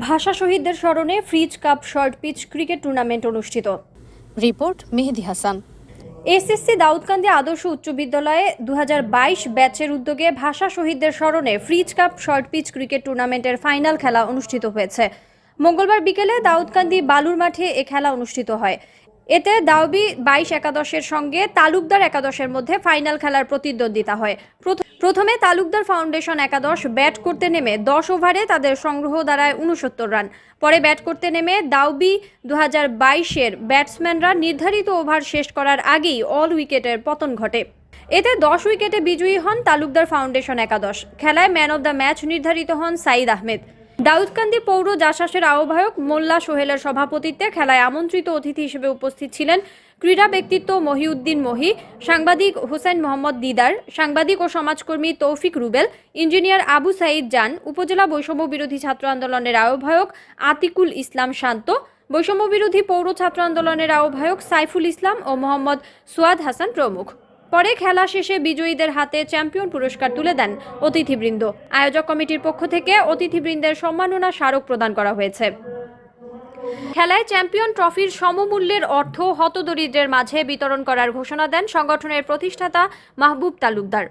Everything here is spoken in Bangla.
ভাষা শহীদদের স্মরণে fridge cup short pitch cricket tournament অনুষ্ঠিত। রিপোর্ট মেহেদি হাসান। এসএসসি দাউদকান্দি আদর্শ উচ্চ বিদ্যালয়ে দু হাজার বাইশ ব্যাচের উদ্যোগে ভাষা শহীদদের স্মরণে fridge cup short pitch cricket টুর্নামেন্টের ফাইনাল খেলা অনুষ্ঠিত হয়েছে। মঙ্গলবার বিকেলে দাউদকান্দি বালুর মাঠে এ খেলা অনুষ্ঠিত হয়। এতে দাউবি বাইশ একাদশের সঙ্গে তালুকদার একাদশের মধ্যে ফাইনাল খেলার প্রতিদ্বন্দ্বিতা হয়। প্রথ- প্রথমে তালুকদার ফাউন্ডেশন একাদশ ব্যাট করতে নেমে দশ ওভারে তাদের সংগ্রহ দাঁড়ায় উনসত্তর রান। পরে ব্যাট করতে নেমে দাউবি দু হাজার বাইশের ব্যাটসম্যানরা নির্ধারিত ওভার শেষ করার আগেই অল উইকেটের পতন ঘটে। এতে দশ উইকেটে বিজয়ী হন তালুকদার ফাউন্ডেশন একাদশ। খেলায় ম্যান অব দ্য ম্যাচ নির্ধারিত হন সাইদ আহমেদ। দাউদকান্দি পৌর জাসাসের আহ্বায়ক মোল্লা সোহেলের সভাপতিত্বে খেলায় আমন্ত্রিত অতিথি হিসেবে উপস্থিত ছিলেন ক্রীড়া ব্যক্তিত্ব মহিউদ্দিন মহি, সাংবাদিক হোসেন মোহাম্মদ দিদার, সাংবাদিক ও সমাজকর্মী তৌফিক রুবেল, ইঞ্জিনিয়ার আবু সাইদ জান, উপজেলা বৈষম্য বিরোধী ছাত্র আন্দোলনের আহ্বায়ক আতিকুল ইসলাম শান্ত, বৈষম্য বিরোধী পৌর ছাত্র আন্দোলনের আহ্বায়ক সাইফুল ইসলাম ও মোহাম্মদ সুয়াদ হাসান প্রমুখ। পরে খেলা শেষে বিজয়ীদের হাতে চ্যাম্পিয়ন পুরস্কার তুলে দেন অতিথিবৃন্দ। আয়োজক কমিটির পক্ষ থেকে অতিথিবৃন্দের সম্মাননা স্মারক প্রদান করা হয়েছে। খেলায় চ্যাম্পিয়ন ট্রফির সমমূল্যের অর্থ হতদরিদ্রের মাঝে বিতরণ করার ঘোষণা দেন সংগঠনের প্রতিষ্ঠাতা মাহবুব তালুকদার।